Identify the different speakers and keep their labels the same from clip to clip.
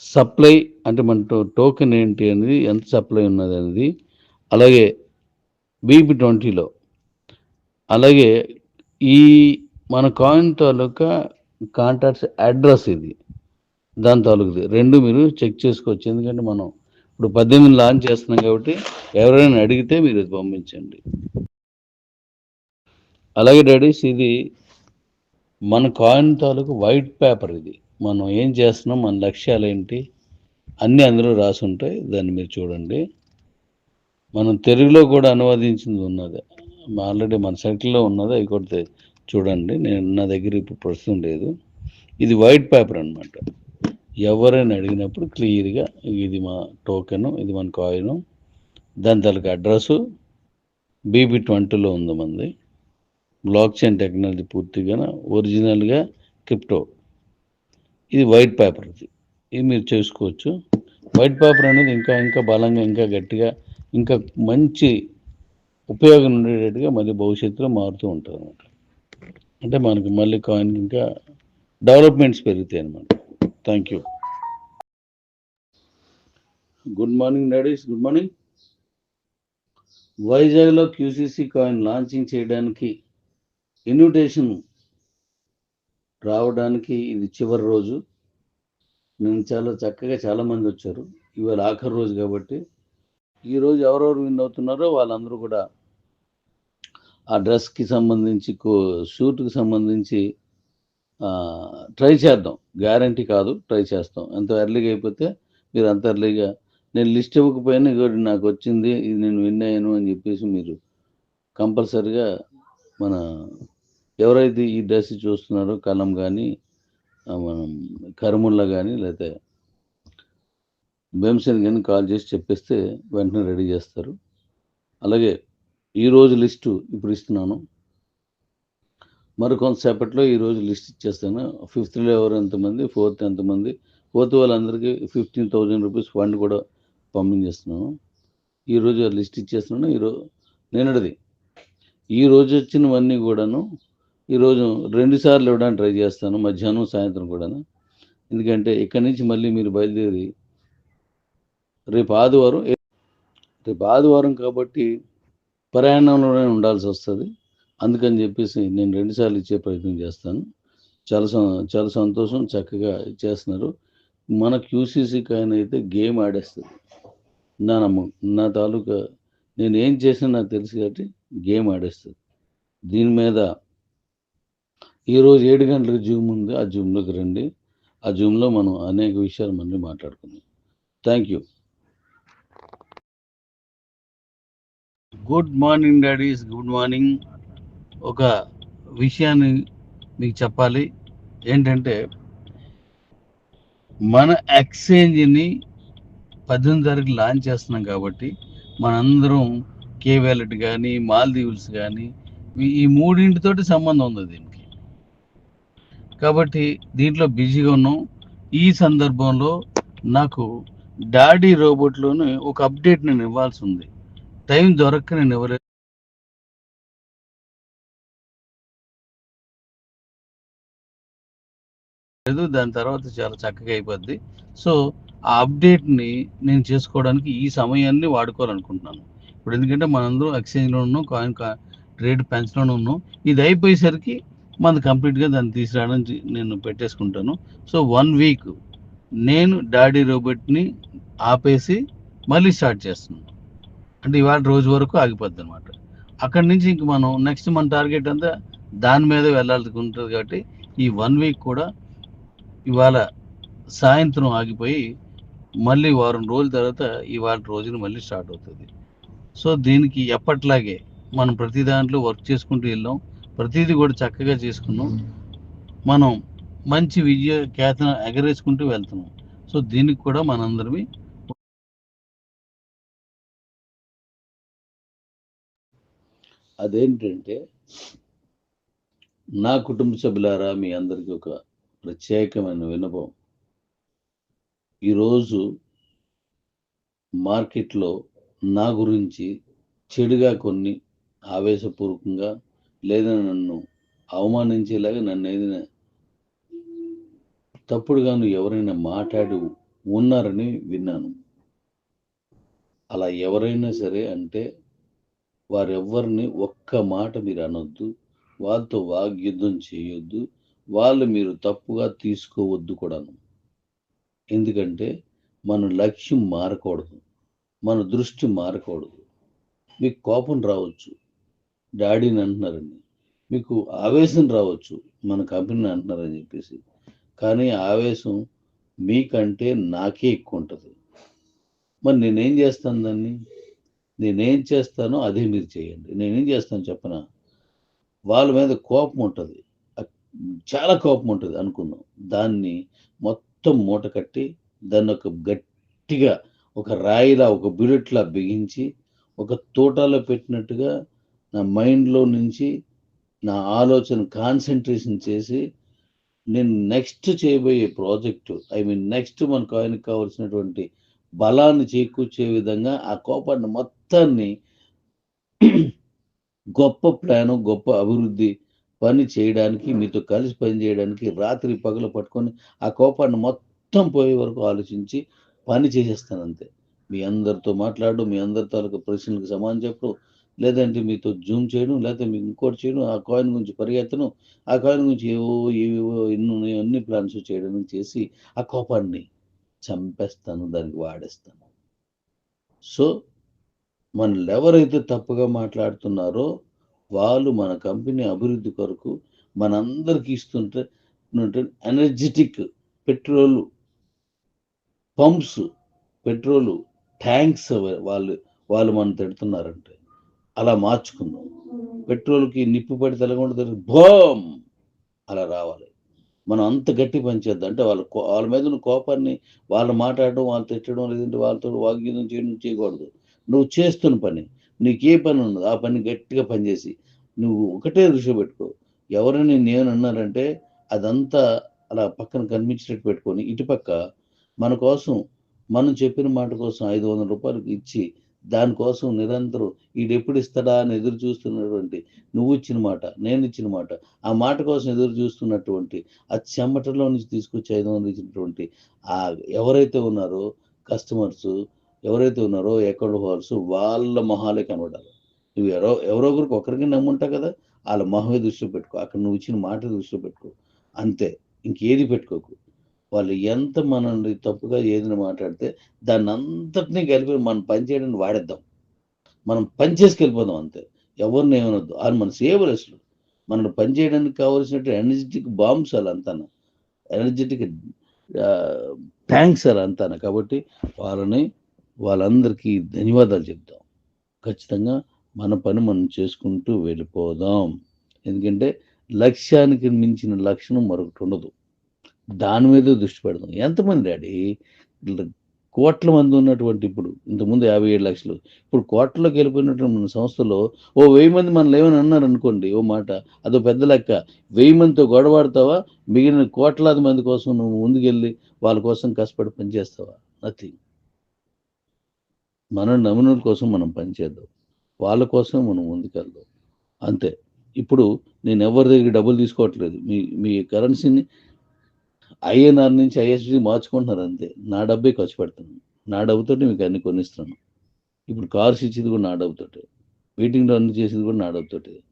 Speaker 1: Supply అంటే మన to- token ఏంటి అనేది ఎంత సప్లై ఉన్నది అనేది అలాగే బీపీ ట్వంటీలో అలాగే ఈ మన కాయిన్ తాలూకా కాంటాక్ట్స్ అడ్రస్ ఇది దాని తాలూకుది. రెండు మీరు చెక్ చేసుకోవచ్చు. ఎందుకంటే మనం ఇప్పుడు పద్దెనిమిది లాంచ్ చేస్తున్నాం కాబట్టి ఎవరైనా అడిగితే మీరు ఇది పంపించండి. అలాగే డాడీస్ ఇది మన కాయిన్ తాలూకు వైట్ పేపర్ ఇది. మనం ఏం చేస్తున్నాం మన లక్ష్యాలు ఏంటి అన్నీ అందులో రాసి ఉంటాయి దాన్ని మీరు చూడండి. మనం తెలుగులో కూడా అనువదించింది ఉన్నది. ఆల్రెడీ మన సైట్లో ఉన్నది అవి కూడా చూడండి. నేను నా దగ్గర ఇప్పుడు ప్రస్తుతం లేదు. ఇది వైట్ పేపర్ అన్నమాట. ఎవరైనా అడిగినప్పుడు క్లియర్గా ఇది మా టోకెను ఇది మన కాయిను. దాని తలకి అడ్రస్సు బీబీ ట్వంటీలో ఉంది మంది. బ్లాక్ చైన్ టెక్నాలజీ పూర్తిగా ఒరిజినల్గా క్రిప్టో. ఇది వైట్ పేపర్ ఇది. ఇది మీరు చేసుకోవచ్చు. వైట్ పేపర్ అనేది ఇంకా ఇంకా బలంగా ఇంకా గట్టిగా ఇంకా మంచి ఉపయోగం ఉండేటట్టుగా మళ్ళీ భవిష్యత్తులో మారుతూ ఉంటుంది అనమాట అంటే మనకి మళ్ళీ కాయిన్ ఇంకా డెవలప్మెంట్స్ పెరుగుతాయి అనమాట thank you. Good morning daddies good morning. వైజాగ్లో క్యూసీసీ కాయిన్ లాంచింగ్ చేయడానికి ఇన్విటేషన్ రావడానికి ఇది చివరి రోజు. నేను చాలా చక్కగా చాలా మంది వచ్చారు. ఇవాళ ఆఖరి రోజు కాబట్టి ఈ రోజు ఎవరెవరు విన్ అవుతున్నారో వాళ్ళందరూ కూడా ఆ డ్రెస్కి సంబంధించి కో షూట్కి సంబంధించి ట్రై చేద్దాం. గ్యారంటీ కాదు ట్రై చేస్తాం. ఎంత ఎర్లీగా అయిపోతే మీరు అంత ఎర్లీగా నేను లిస్ట్ ఇవ్వకపోయినా ఇగోటి నాకు వచ్చింది ఇది నేను విన్ అయ్యాను అని చెప్పేసి మీరు కంపల్సరిగా మన ఎవరైతే ఈ డ్రెస్ చూస్తున్నారో కలం కానీ మనం కరుముల్లా కానీ లేకపోతే బెంసన్ కానీ కాల్ చేసి చెప్పేస్తే వెంటనే రెడీ చేస్తారు. అలాగే ఈరోజు లిస్టు ఇప్పుడు ఇస్తున్నాను. మరి కొంతసేపట్లో ఈరోజు లిస్ట్ ఇచ్చేస్తాను. ఫిఫ్త్లో ఎవరు ఎంతమంది ఫోర్త్ ఎంతమంది ఫోర్త్ వాళ్ళందరికీ ఫిఫ్టీన్ థౌజండ్ రూపీస్ ఫండ్ కూడా పంపించేస్తున్నాను. ఈరోజు లిస్ట్ ఇచ్చేస్తున్నాను. ఈరోజు నేనడిది ఈ రోజు వచ్చినవన్నీ కూడాను ఈరోజు రెండు సార్లు ఇవ్వడానికి ట్రై చేస్తాను మధ్యాహ్నం సాయంత్రం కూడా ఎందుకంటే ఇక్కడి నుంచి మళ్ళీ మీరు బయలుదేరి రేపు ఆదివారం రేపు ఆదివారం కాబట్టి ప్రయాణంలోనే ఉండాల్సి వస్తుంది. అందుకని చెప్పేసి నేను రెండుసార్లు ఇచ్చే ప్రయత్నం చేస్తాను. చాలా చాలా సంతోషం చక్కగా చేస్తున్నారు. మన క్యూసీసీ కాయిన్ అయితే గేమ్ ఆడేస్తుంది. నా నమ్మకం నా తాలూకా నేను ఏం చేసినా నాకు తెలుసు కాబట్టి గేమ్ ఆడేస్తుంది. దీని మీద ఈరోజు ఏడు గంటలకు జూమ్ ఉంది. ఆ జూమ్లోకి రండి. ఆ జూమ్లో మనం అనేక విషయాలు మళ్ళీ మాట్లాడుకుందాం. Thank you good morning daddies good morning ఒక విషయాన్ని మీకు చెప్పాలి. ఏంటంటే మన ఎక్స్చేంజ్ని పద్దెనిమిది తారీఖు లాంచ్ చేస్తున్నాం కాబట్టి మనందరం కే వ్యాలెట్ కానీ మాల్దీవ్స్ కానీ ఈ- మూడింటితోటి సంబంధం ఉంది దీన్ని కాబట్టి దీంట్లో బిజీగా ఉన్నాం. ఈ సందర్భంలో నాకు డాడీ రోబోట్లోని ఒక అప్డేట్ నేను ఇవ్వాల్సి ఉంది. టైం దొరక్క నేను ఇవ్వలేదు దాని తర్వాత చాలా చక్కగా అయిపోద్ది. సో ఆ అప్డేట్ని నేను చేసుకోవడానికి ఈ సమయాన్ని వాడుకోవాలనుకుంటున్నాను. ఇప్పుడు ఎందుకంటే మనందరం ఎక్స్చేంజ్లో ఉన్నాం కాయిన్ ట్రేడ్ పెంచడంలో ఉన్నాం. ఇది అయిపోయేసరికి మనది కంప్లీట్గా దాన్ని తీసుకురావడం నేను పెట్టేసుకుంటాను. సో వన్ వీక్ నేను డాడీ రోబోట్ని ఆపేసి మళ్ళీ స్టార్ట్ చేస్తున్నాను. అంటే ఇవాళ రోజు వరకు ఆగిపోద్ది అనమాట అక్కడి నుంచి ఇంక మనం నెక్స్ట్ మన టార్గెట్ అంతా దాని మీద వెళ్ళాల్సి ఉంటుంది కాబట్టి ఈ వన్ వీక్ కూడా ఇవాళ సాయంత్రం ఆగిపోయి మళ్ళీ వారం రోజుల తర్వాత ఇవాళ రోజున మళ్ళీ స్టార్ట్ అవుతుంది. సో దీనికి ఎప్పట్లాగే మనం ప్రతి దాంట్లో వర్క్ చేసుకుంటూ వెళ్ళాం. ప్రతిదీ కూడా చక్కగా చేసుకున్నాం. మనం మంచి విజయ ఖ్యాతను ఎగరేసుకుంటూ వెళ్తున్నాం. సో దీనికి కూడా మనందరమే అదేంటంటే నా కుటుంబ సభ్యులారా మీ అందరికీ ఒక ప్రత్యేకమైన వినపం ఈరోజు మార్కెట్లో నా గురించి చెడుగా కొన్ని ఆవేశపూర్వకంగా లేదా నన్ను అవమానించేలాగా నన్ను ఏదైనా తప్పుడుగాను ఎవరైనా మాట్లాడి ఉన్నారని విన్నాను. అలా ఎవరైనా సరే అంటే వారెవ్వరిని ఒక్క మాట మీరు అనొద్దు వాళ్ళతో వాగ్యుద్ధం చేయొద్దు వాళ్ళు మీరు తప్పుగా తీసుకోవద్దు కూడాను. ఎందుకంటే మన లక్ష్యం మారకూడదు మన దృష్టి మారకూడదు. మీకు కోపం రావచ్చు డాడీని అంటున్నారని మీకు ఆవేశం రావచ్చు మన కంపెనీని అంటున్నారని చెప్పేసి. కానీ ఆవేశం మీకంటే నాకే ఎక్కువ ఉంటుంది మరి నేనేం చేస్తాను దాన్ని? నేనేం చేస్తానో అదే మీరు చేయండి. నేనేం చేస్తాను చెప్పనా? వాళ్ళ మీద కోపం ఉంటుంది. చాలా కోపం ఉంటుంది అనుకున్నాం. దాన్ని మొత్తం మూట కట్టి దాన్ని ఒక గట్టిగా ఒక రాయిలా ఒక బుల్లెట్లా బిగించి ఒక తోటలో పెట్టినట్టుగా నా మైండ్లో నుంచి నా ఆలోచన కాన్సన్ట్రేషన్ చేసి నేను నెక్స్ట్ చేయబోయే ప్రాజెక్టు ఐ మీన్ నెక్స్ట్ మనకు ఆయనకు కావాల్సినటువంటి బలాన్ని చేకూర్చే విధంగా ఆ కోపాన్ని మొత్తాన్ని గొప్ప ప్లాను గొప్ప అభివృద్ధి పని చేయడానికి మీతో కలిసి పని చేయడానికి రాత్రి పగలు పట్టుకొని ఆ కోపాన్ని మొత్తం పోయే వరకు ఆలోచించి పని చేసేస్తాను అంతే. మీ అందరితో మాట్లాడు మీ అందరి తాలూకు ప్రశ్నలకు సమాధానం చెప్పు లేదంటే మీతో జూమ్ చేయడం లేకపోతే మీకు ఇంకోటి చేయడం ఆ కాయిన్ గురించి పరిగెత్తడం ఆ కాయిన్ గురించి ఏవో ఏవేవో ఎన్ని ఉన్నాయో అన్ని ప్లాన్స్ చేయడం చేసి ఆ కోపాన్ని చంపేస్తాను దానికి వాడేస్తాను. సో మనల్ని ఎవరైతే తప్పుగా మాట్లాడుతున్నారో వాళ్ళు మన కంపెనీ అభివృద్ధి కొరకు మనందరికీ ఇస్తుంటే energetic petrol pumps petrol tanks వాళ్ళు వాళ్ళు మనం తిడుతున్నారంటే. అలా మార్చుకుందాం. పెట్రోల్కి నిప్పు పడి తెలగకుండా భోమ్! అలా రావాలి. మనం అంత గట్టి పని చేద్దాం. అంటే వాళ్ళ వాళ్ళ మీద ఉన్న కోపాన్ని వాళ్ళు మాట్లాడడం వాళ్ళు తిట్టడం లేదంటే వాళ్ళతో వాగ్యుద్ధం చేయడం చేయకూడదు. నువ్వు చేస్తున్న పని నీకు ఏ పని ఉన్నది ఆ పని గట్టిగా పనిచేసి నువ్వు ఒకటే దృష్టి పెట్టుకో. ఎవరిని నేను అన్నారంటే అదంతా అలా పక్కన కనిపించినట్టు పెట్టుకొని ఇటుపక్క మన కోసం మనం చెప్పిన మాట కోసం ఐదు వందల రూపాయలు ఇచ్చి దానికోసం నిరంతరం ఈడెప్పుడు ఇస్తాడా అని ఎదురు చూస్తున్నటువంటి నువ్వు ఇచ్చిన మాట నేను ఇచ్చిన మాట ఆ మాట కోసం ఎదురు చూస్తున్నటువంటి ఆ చెమ్మటలో నుంచి తీసుకొచ్చి ఐదు వందలు ఇచ్చినటువంటి ఆ ఎవరైతే ఉన్నారో కస్టమర్స్ ఎవరైతే ఉన్నారో అకౌంట్ హోల్స్ వాళ్ళ మొహాలే కనబడాలి. నువ్వు ఎవరో ఎవరో ఒకరికి ఒకరికి నమ్ముంటావు కదా వాళ్ళ మొహమే దృష్టిలో పెట్టుకో అక్కడ నువ్వు ఇచ్చిన మాట దృష్టిలో పెట్టుకో. అంతే ఇంకేది పెట్టుకోకు. వాళ్ళు ఎంత మనల్ని తప్పుగా ఏదైనా మాట్లాడితే దాన్ని అంతటినీ కలిపి మనం పని చేయడానికి వాడేద్దాం. మనం పని చేసుకెళ్ళిపోదాం అంతే. ఎవరిని ఏమనొద్దు. అది మన సేవలెస్లు మనల్ని పని చేయడానికి కావాల్సినట్టు ఎనర్జెటిక్ బాంబ్స్ అలా అంతాను. ఎనర్జెటిక్ థ్యాంక్స్ అలా అంతాను. కాబట్టి వాళ్ళని వాళ్ళందరికీ ధన్యవాదాలు చెప్తాం. ఖచ్చితంగా మన పని మనం చేసుకుంటూ వెళ్ళిపోదాం. ఎందుకంటే లక్ష్యానికి మించిన లక్షణం మరొకటి ఉండదు. దాని మీద దృష్టి పెడదాం. ఎంతమంది డాడీ? కోట్ల మంది ఉన్నటువంటి ఇప్పుడు ఇంతకుముందు యాభై ఏడు లక్షలు. ఇప్పుడు కోట్లలోకి వెళ్ళిపోయినటువంటి మన సంస్థలో ఓ వెయ్యి మంది మనల్ని ఏమైనా అన్నారు అనుకోండి ఓ మాట అదో పెద్ద లెక్క. వెయ్యి మందితో గొడవాడతావా మిగిలిన కోట్లాది మంది కోసం నువ్వు ముందుకెళ్ళి వాళ్ళ కోసం కష్టపడి పనిచేస్తావా నథింగ్ మన నమ్మునుల కోసం మనం పనిచేద్దాం వాళ్ళ కోసం మనం ముందుకెళ్దాం. అంతే. ఇప్పుడు నేను ఎవరి దగ్గర డబ్బులు తీసుకోవట్లేదు. మీ మీ కరెన్సీని ఐఎన్ఆర్ నుంచి ఐఎస్డి మార్చుకుంటున్నారు అంతే. నా డబ్బే ఖర్చు పెడుతున్నాను. నా డబ్బుతోటి మీకు అన్ని కొనిస్తున్నాను. ఇప్పుడు కార్స్ ఇచ్చేది కూడా నా డబ్బుతోటే. వెయిటింగ్ రన్ చేసేది కూడా నా డబ్బుతోటే.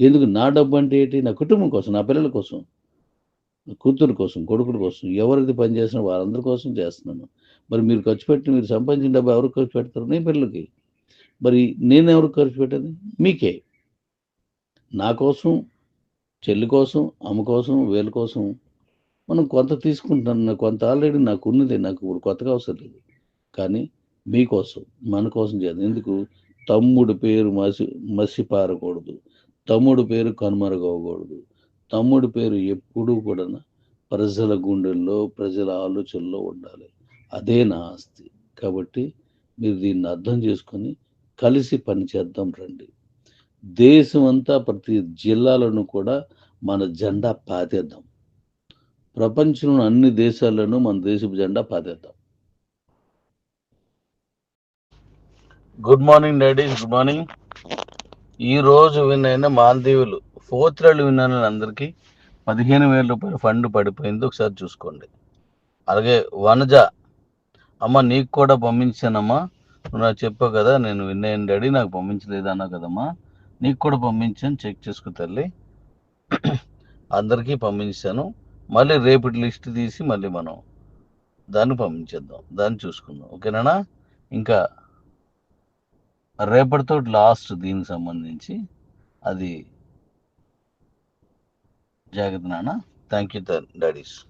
Speaker 1: ఎందుకు? నా డబ్బు అంటే ఏంటి? నా కుటుంబం కోసం నా పిల్లల కోసం కూతురు కోసం కొడుకుల కోసం ఎవరైతే పని చేస్తున్నా వారందరి కోసం చేస్తున్నాను. మరి మీరు ఖర్చు పెట్టి మీరు సంపాదించిన డబ్బు ఎవరికి ఖర్చు పెడతారు? నేను పిల్లలకి. మరి నేను ఎవరికి ఖర్చు పెట్టేది? మీకే. నా కోసం చెల్లి కోసం అమ్మ కోసం వీళ్ళ కోసం మనం కొంత తీసుకుంటాను కొంత ఆల్రెడీ నాకు ఉన్నది నాకు ఇప్పుడు కొత్తగా అవసరం లేదు. కానీ మీకోసం మన కోసం చేద్దాం. ఎందుకు? తమ్ముడు పేరు మసి మసిపారకూడదు. తమ్ముడు పేరు కనుమరుగవకూడదు తమ్ముడు పేరు ఎప్పుడూ కూడా ప్రజల గుండెల్లో ప్రజల ఆలోచనలో ఉండాలి. అదే నా ఆస్తి. కాబట్టి మీరు దీన్ని అర్థం చేసుకొని కలిసి పనిచేద్దాం రండి. దేశం అంతా ప్రతి జిల్లాలను కూడా మన జెండా పాతేద్దాం. ప్రపంచంలో అన్ని దేశాల్లోనూ మన దేశపు జెండా పాతేద్దాం good morning daddy good morning ఈ రోజు విన్ అయిన మాల్దీవులు ఫోర్త్ రైల్ విన్ అందరికీ పదిహేను వేల రూపాయల ఫండ్ పడిపోయింది. ఒకసారి చూసుకోండి. అలాగే వనజ అమ్మ నీకు కూడా పంపించానమ్మా. నువ్వు నాకు చెప్పావు కదా నేను విన్నాను డాడీ నాకు పంపించలేదు అన్నావు కదమ్మా. నీకు కూడా పంపించాను చెక్ చేసుకో తల్లి. అందరికీ పంపించాను. మళ్ళీ రేపటి లిస్ట్ తీసి మళ్ళీ మనం దాన్ని పంపించేద్దాం. దాన్ని చూసుకుందాం. ఓకేనా ఇంకా రేపటితో లాస్ట్ దీనికి సంబంధించి అది జాగ్రత్త నాన్న. Thank you daddies.